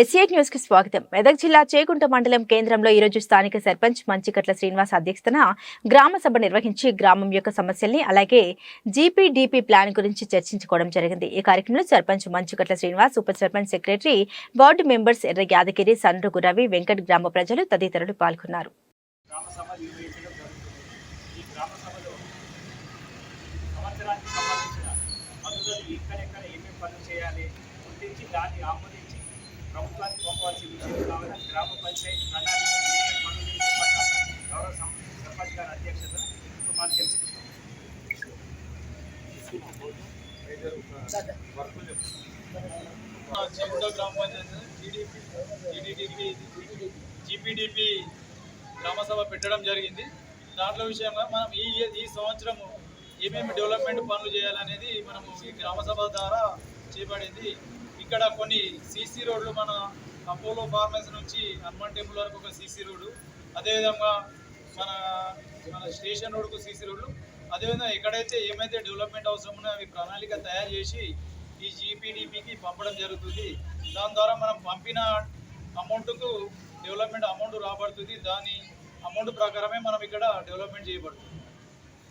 ఎస్ఏట్ న్యూస్కి స్వాగతం. మెదక్ జిల్లా చేకుంట మండలం కేంద్రంలో ఈరోజు స్థానిక సర్పంచ్ మంచికట్ల శ్రీనివాస్ అధ్యక్షతన గ్రామ సభ నిర్వహించి గ్రామం యొక్క సమస్యల్ని అలాగే జీపీడీపీ ప్లాన్ గురించి చర్చించుకోవడం జరిగింది. ఈ కార్యక్రమంలో సర్పంచ్ మంచుకట్ల శ్రీనివాస్ ఉప సర్పంచ్ సెక్రటరీ వార్డు మెంబర్స్ ఎర్ర యాదగిరి సన్రుగు రవి వెంకట్ గ్రామ ప్రజలు తదితరులు పాల్గొన్నారు. సంవత్సరానికి సంబంధించిన ఎక్కడెక్కడ ఏమేమి పనులు చేయాలి గుర్తించి దాన్ని ఆమోదం ప్రభుత్వానికి పంపవలసి విషయం కావున గ్రామ పంచాయతీ ప్రణాళిక గౌరవ సర్పంచ్ గారి అధ్యక్షతన ఇప్పుడు మనం తెలుసుకుంటాం చేకుంట గ్రామ పంచాయతీ టీడీపీ టీడీపీ జీపీడీపీ గ్రామ సభ పెట్టడం జరిగింది. దాంట్లో విషయంగా మనం ఈ ఈ సంవత్సరము ఏమేమి డెవలప్మెంట్ పనులు చేయాలనేది మనము ఈ గ్రామ సభ ద్వారా చేపడింది. ఇక్కడ కొన్ని సీసీ రోడ్లు మన అపోలో ఫార్మసీ నుంచి హనుమాన్ టెంపుల్ వరకు ఒక సీసీ రోడ్డు అదేవిధంగా మన మన స్టేషన్ రోడ్కు సీసీ రోడ్లు అదేవిధంగా ఎక్కడైతే ఏమైతే డెవలప్మెంట్ అవసరం ఉన్నాయో అవి ప్రణాళిక తయారు చేసి ఈ జీపీడీపీకి పంపడం జరుగుతుంది. దాని ద్వారా మనం పంపిన అమౌంట్కు డెవలప్మెంట్ అమౌంట్ రాబడుతుంది. దాని అమౌంట్ ప్రకారమే మనం ఇక్కడ డెవలప్మెంట్ చేయబడుతుంది.